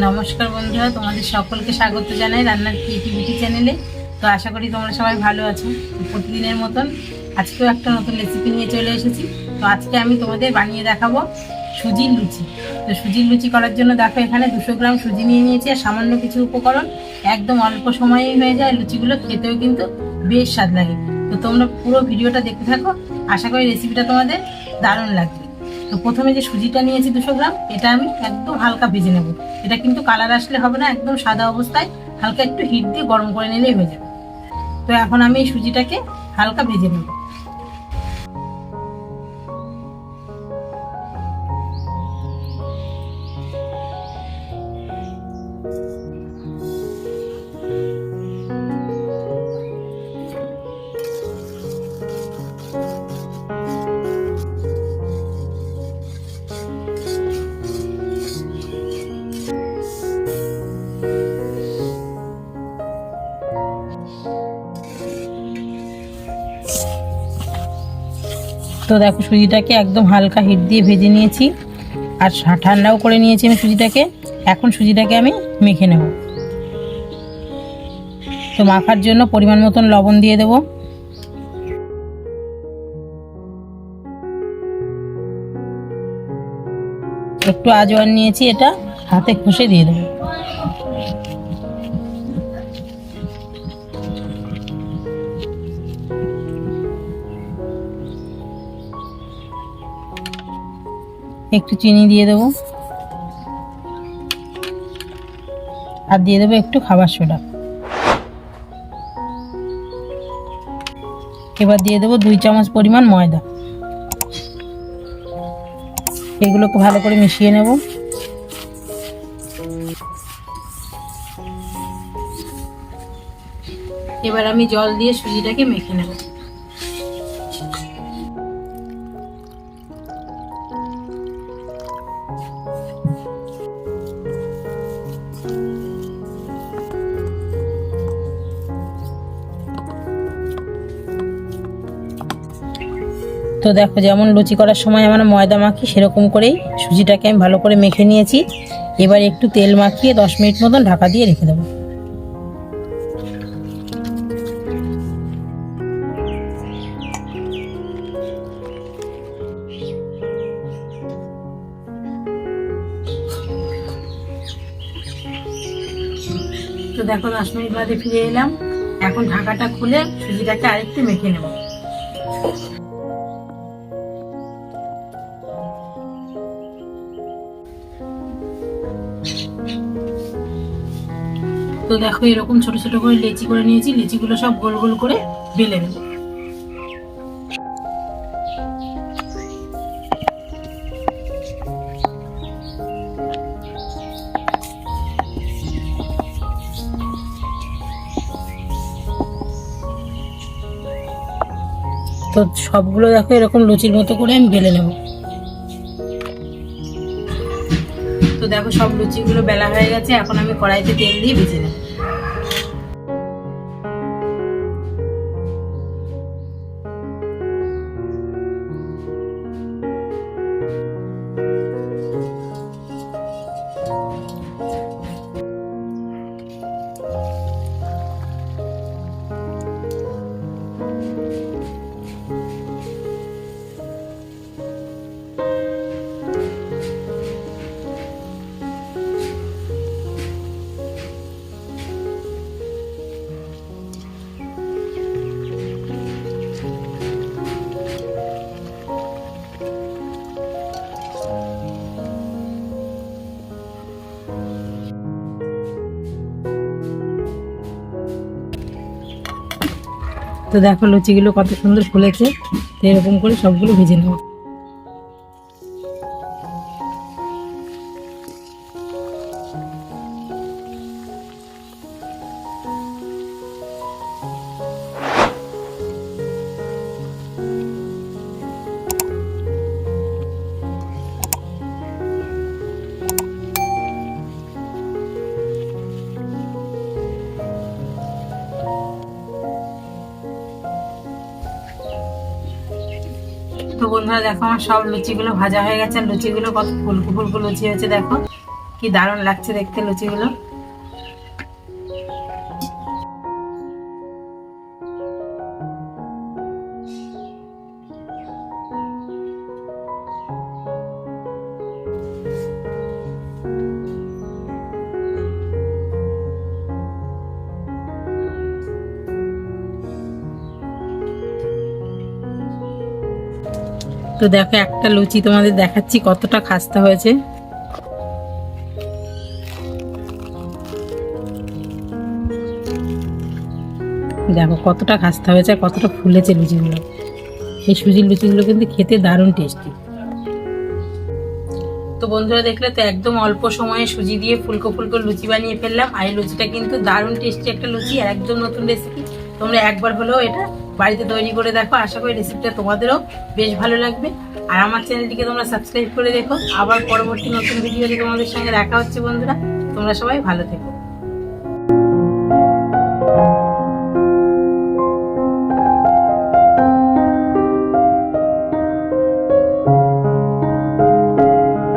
নমস্কার বন্ধুরা, তোমাদের সকলকে স্বাগত জানাই রান্নার ক্রিয়েটিভিটি চ্যানেলে তো আশা করি তোমরা সবাই ভালো আছো প্রতিদিনের মতন। আজকেও একটা নতুন রেসিপি নিয়ে চলে এসেছি। তো আজকে আমি তোমাদের বানিয়ে দেখাবো সুজির লুচি। তো সুজির লুচি করার জন্য দেখো এখানে দুশো গ্রাম সুজি নিয়ে নিয়েছি আর সামান্য কিছু উপকরণ। একদম অল্প সময়েই হয়ে যায় লুচিগুলো, খেতেও কিন্তু বেশ স্বাদ লাগে। তো তোমরা পুরো ভিডিওটা দেখতে থাকো। আশা করি রেসিপিটা তোমাদের দারুণ লাগবে। তো প্রথমে যে সুজিটা নিয়েছি দুশো গ্রাম, এটা আমি একদম হালকা ভেজে নেব। এটা কিন্তু কালার আসলে হবে না, একদম সাদা অবস্থায়, হালকা একটু হিট দিয়ে গরম করে নিলেই হয়ে যাবে। তো এখন আমি এই সুজিটাকে হালকা ভেজে নেব। তো দেখো সুজিটাকে একদম হালকা হিট দিয়ে ভেজে নিয়েছি। আর ঠান্ডাও করে নিয়েছি আমি সুজিটাকে। এখন সুজিটাকে আমি মেখে নেব। তো মাখার জন্য পরিমাণ মতন লবণ দিয়ে দেবো। একটু আজওয়ান নিয়েছি, এটা হাতে ঘষে দিয়ে দেবো। একটু চিনি দিয়ে দেবো। আর দিয়ে দেবো একটু খাবার সোডা। এবার দিয়ে দেবো দুই চামচ পরিমাণ ময়দা। এগুলোকে ভালো করে মিশিয়ে নেব। এবার আমি জল দিয়ে সুজিটাকে মেখে নেব। তো দেখো যেমন লুচি করার সময় আমরা ময়দা মাখি, সেরকম করেই সুজিটাকে আমি ভালো করে মেখে নিয়েছি। এবার একটু তেল মাখিয়ে দশ মিনিট মতন ঢাকা দিয়ে রেখে দেবো। তো দেখো দশ মিনিট বাদে ফিরে এলাম। এখন ঢাকাটা খুলে সুজিটাকে আরেকটু মেখে নেব। তো দেখো এরকম ছোট ছোট করে লেচি করে নিয়েছি, লেচিগুলো সব গোল গোল করে বেলে নেব। তো সবগুলো দেখো এরকম লুচির মতো করে আমি বেলে নেব। তো দেখো সব লুচিগুলো বেলা হয়ে গেছে এখন আমি কড়াইতে তেল দিয়ে ভেজে নেব। তো দেখো লুচিগুলো কত সুন্দর ফুলেছে এরকম করে সবগুলো ভেজে নেব। বন্ধুরা, দেখো আমার সব লুচিগুলো ভাজা হয়ে গেছে। আর লুচিগুলো কত ফুলকু ফুলকু লুচি হয়েছে, দেখো। কি দারুণ লাগছে দেখতে লুচিগুলো। তো দেখো, একটা লুচি তোমাদের দেখাচ্ছি কতটা খাস্তা হয়েছে। দেখো, কতটা খাস্তা হয়েছে আর কতটা ফুলেছে লুচিগুলো। এই সুজির লুচিগুলো কিন্তু খেতে দারুণ টেস্টি। তো বন্ধুরা, দেখলে তো একদম অল্প সময়ে সুজি দিয়ে ফুলকো ফুলকো লুচি বানিয়ে ফেললাম। আর এই লুচিটা কিন্তু দারুণ টেস্টি একটা লুচি, আর একদম নতুন রেসিপি তোমরা একবার হলেও এটা বাড়িতে তৈরি করে দেখো, আশা করি রেসিপিটা তোমাদেরও বেশ ভালো লাগবে। আর আমার চ্যানেলটিকে তোমরা সাবস্ক্রাইব করে দেখো আবার পরবর্তী নতুন ভিডিওতে তোমাদের সঙ্গে দেখা হচ্ছে বন্ধুরা। তোমরা সবাই ভালো থেকো।